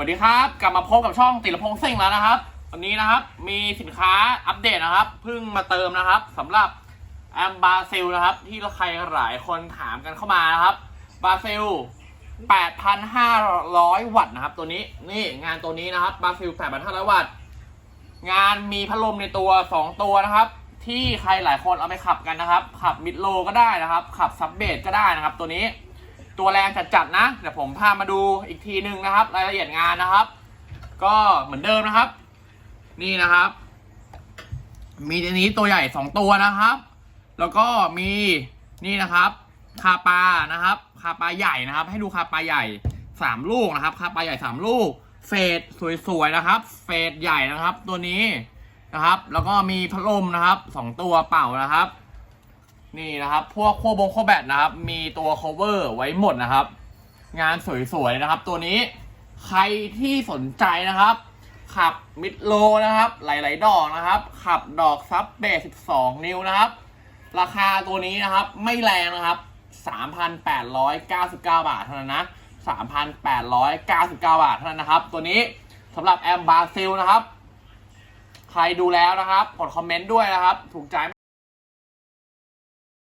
สวัสดีครับ กลับมาพบกับช่องติลพงเซ็งแล้วนะครับ วันนี้นะครับมีสินค้าอัปเดตนะครับเพิ่งมาเติมนะครับสำหรับแอมบาซิลนะครับ ที่ใครหลายคนถามกันเข้ามานะครับบาซิล 8,500 วัตต์นะครับ ตัวนี้นี่งานตัวนี้นะครับบาซิล 8,500 วัตต์ งานมีพัดลมในตัว 2 ตัวนะครับ ที่ใครหลายคนเอาไปขับกันนะครับ ขับมิดโลก็ได้นะครับ ขับซับเบสก็ได้นะครับ ตัวนี้ ตัวแรงจัดๆนะ เดี๋ยวผมพามาดูอีกทีหนึ่งนะครับ รายละเอียดงานนะครับ ก็เหมือนเดิมนะครับ นี่นะครับ มีอันนี้ตัวใหญ่สองตัวนะครับ แล้วก็มีนี่นะครับคาปลานะครับคาปลาใหญ่นะครับ ให้ดูคาปลาใหญ่สามลูกนะครับคาปลาใหญ่สามลูก เฟดสวยๆนะครับ เฟดใหญ่นะครับ ตัวนี้นะครับ แล้วก็มีพัดลมนะครับสองตัวเป่านะครับ นี่นะครับ พวกโคบงโคแบตนะครับ มีตัว cover ไว้หมดนะครับ งานสวยๆนะครับ ตัวนี้ใครที่สนใจนะครับ ขับมิดโลนะครับ หลาย ๆ ดอกนะครับ ขับดอกซับเบส12 นิ้วนะครับ ราคาตัวนี้นะครับไม่แรงนะครับ 3,899 บาทเท่านั้นนะ 3,899 บาทเท่านั้นนะครับ ตัวนี้สำหรับแอมบาซิลนะครับ ใครดูแล้วนะครับ กดคอมเมนต์ด้วยนะครับ ถูกใจ